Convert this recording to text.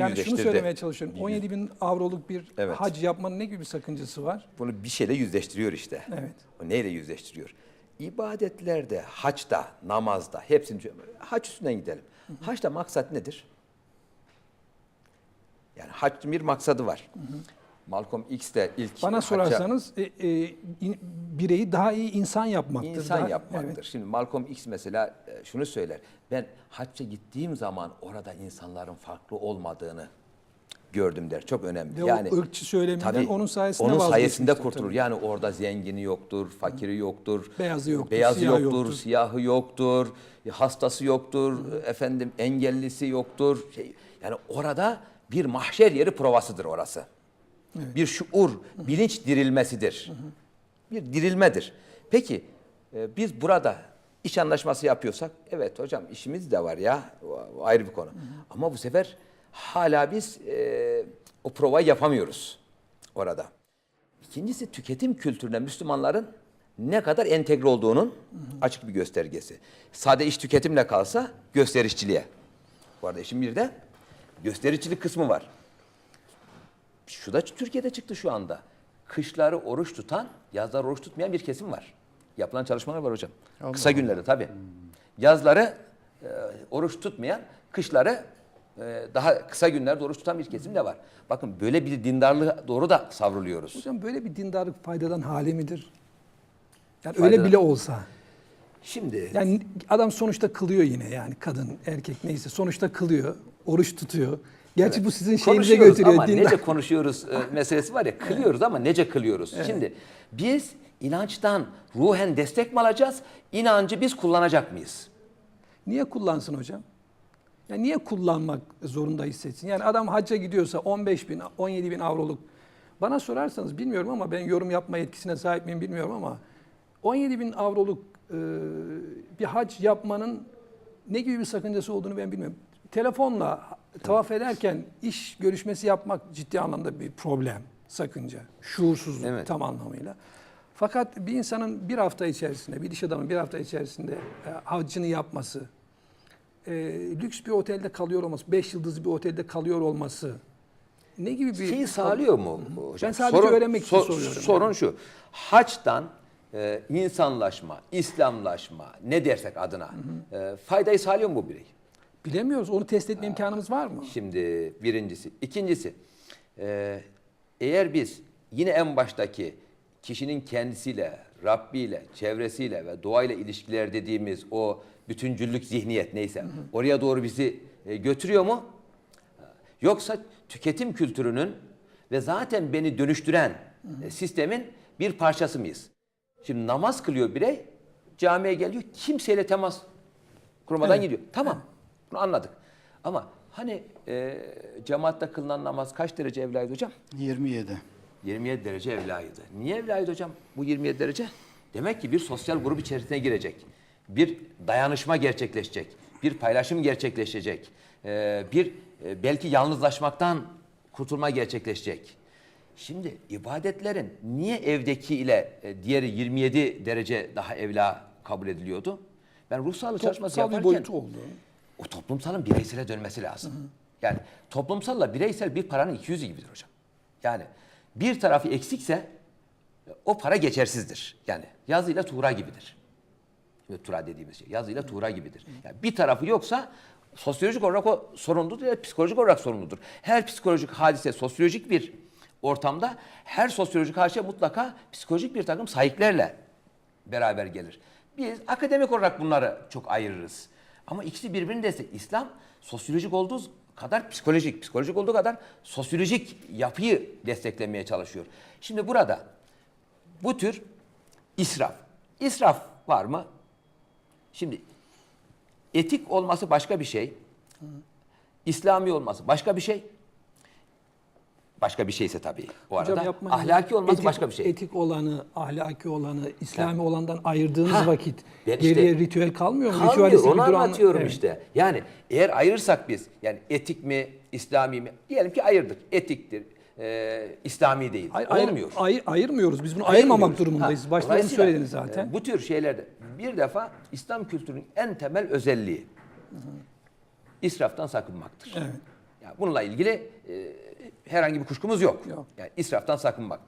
Yani şunu yüzleştirdi. söylemeye çalışıyorum. 17 bin avroluk bir Evet. hac yapmanın ne gibi bir sakıncası var? Bunu bir şeyle yüzleştiriyor işte. Evet. O neyle yüzleştiriyor? İbadetlerde, haçta, namazda, hepsini haç üstünden gidelim. Haçta maksat nedir? Yani haccın bir maksadı var. Malcolm X de ilk Bana sorarsanız e, e, in- bireyi daha iyi insan yapmaktır. İnsan Daha- yapmaktır. Evet. Şimdi Malcolm X mesela e, şunu söyler. Ben hacca gittiğim zaman orada insanların farklı olmadığını gördüm der. Çok önemli. Ve o ırkçı söyleminden Tabii, onun sayesinde onun sayesinde kurtulur. tabii. Yani orada zengini yoktur, fakiri yoktur, Beyazı yoktur, beyazı siyahı yoktur, yoktur. siyahı yoktur, hastası yoktur, efendim engellisi yoktur. Şey, yani orada bir mahşer yeri provasıdır orası. Bir şuur, bilinç dirilmesidir. Bir dirilmedir. Peki e, biz burada iş anlaşması yapıyorsak evet hocam işimiz de var ya o- ayrı bir konu. Ama bu sefer hala biz e, o provayı yapamıyoruz orada. İkincisi tüketim kültürüne Müslümanların ne kadar entegre olduğunun açık bir göstergesi. Sade iş tüketimle kalsa gösterişçiliğe. Bu arada işin bir de gösterişçilik kısmı var. Şu da Türkiye'de çıktı şu anda. Kışları oruç tutan, yazları oruç tutmayan bir kesim var. Yapılan çalışmalar var hocam. Kısa günleri tabii. Yazları e, oruç tutmayan, kışları e, daha kısa günlerde oruç tutan bir kesim de var. Bakın böyle bir dindarlığa doğru da savruluyoruz. Hocam böyle bir dindarlık faydadan hali midir? Yani Faydadan- öyle bile olsa. Şimdi Yani adam sonuçta kılıyor yine yani kadın, erkek neyse sonuçta kılıyor, oruç tutuyor. Gerçi bu sizin şeyinize götürüyor. ama nece konuşuyoruz e, meselesi var ya kılıyoruz ama nece kılıyoruz. Şimdi biz inançtan ruhen destek mi alacağız? İnancı biz kullanacak mıyız? Niye kullansın hocam? Ya niye kullanmak zorunda hissetsin? Yani adam hacca gidiyorsa 15 bin, 17 bin avroluk. Bana sorarsanız bilmiyorum ama ben yorum yapma yetkisine sahip miyim bilmiyorum ama 17 bin avroluk e, bir hac yapmanın ne gibi bir sakıncası olduğunu ben bilmiyorum. Telefonla tavaf ederken iş görüşmesi yapmak ciddi anlamda bir problem, sakınca, şuursuzluk Evet. tam anlamıyla. Fakat bir insanın bir hafta içerisinde, bir iş adamın bir hafta içerisinde e, haccını yapması, e, lüks bir otelde kalıyor olması, 5 yıldızlı bir otelde kalıyor olması ne gibi bir... Şeyi sağlıyor mu hocam? Ben sadece öğrenmek için soruyorum Sorun yani. şu. Haçtan e, insanlaşma, İslamlaşma ne dersek adına e, faydayı sağlıyor mu bu birey? Bilemiyoruz. Onu test etme imkanımız var mı? Şimdi birincisi. ikincisi e, eğer biz yine en baştaki kişinin kendisiyle, Rabbiyle, çevresiyle ve doğayla ilişkiler dediğimiz o bütüncüllük zihniyet neyse oraya doğru bizi e, götürüyor mu? Yoksa tüketim kültürünün ve zaten beni dönüştüren e, sistemin bir parçası mıyız? Şimdi namaz kılıyor birey, camiye geliyor, kimseyle temas kurmadan Evet. gidiyor. Tamam, bunu anladık. Ama hani e, cemaatte kılınan namaz kaç derece evlaydı hocam? 27. 27 derece evlaydı. Niye evlaydı hocam bu 27 derece? Demek ki bir sosyal grup içerisine girecek. Bir dayanışma gerçekleşecek. Bir paylaşım gerçekleşecek. Ee, bir e, belki yalnızlaşmaktan kurtulma gerçekleşecek. Şimdi ibadetlerin niye evdeki ile e, diğeri 27 derece daha evla kabul ediliyordu? Ben ruh sağlığı çalışması Toplumsal bir yaparken boyutu oldu. o toplumsalın bireysele dönmesi lazım. Yani toplumsalla bireysel bir paranın iki yüzü gibidir hocam. Yani bir tarafı eksikse o para geçersizdir. Yani yazıyla tuğra gibidir. Şimdi tuğra dediğimiz şey yazıyla tuğra gibidir. Yani bir tarafı yoksa sosyolojik olarak o sorunludur ya psikolojik olarak sorunludur. Her psikolojik hadise sosyolojik bir ortamda her sosyolojik hadise mutlaka psikolojik bir takım sahiplerle beraber gelir. Biz akademik olarak bunları çok ayırırız. Ama ikisi birbirini destek. İslam sosyolojik olduğu kadar psikolojik, psikolojik olduğu kadar sosyolojik yapıyı desteklemeye çalışıyor. Şimdi burada bu tür israf. İsraf var mı? Şimdi etik olması başka bir şey. İslami olması başka bir şey. Başka bir şeyse tabii o arada. yapmayın. Ahlaki olması Etik- başka bir şey. Etik olanı, ahlaki olanı, İslami olandan ayırdığınız vakit ben işte- geriye ritüel kalmıyor mu? Kalmıyor, onu anlatıyorum Evet. işte. Yani eğer ayırırsak biz, yani etik mi, İslami mi? Diyelim ki ayırdık. Etiktir, e, İslami değil. Ay- ayır- Olmuyor. ay- ayırmıyoruz. Biz bunu ayırmamak durumundayız. Ha, Başta dolayısıyla, söylediniz zaten. e, Bu tür şeylerde bir defa İslam kültürünün en temel özelliği israftan sakınmaktır. Evet. Yani bununla ilgili e, herhangi bir kuşkumuz yok. Yok. Yani israftan sakınmak.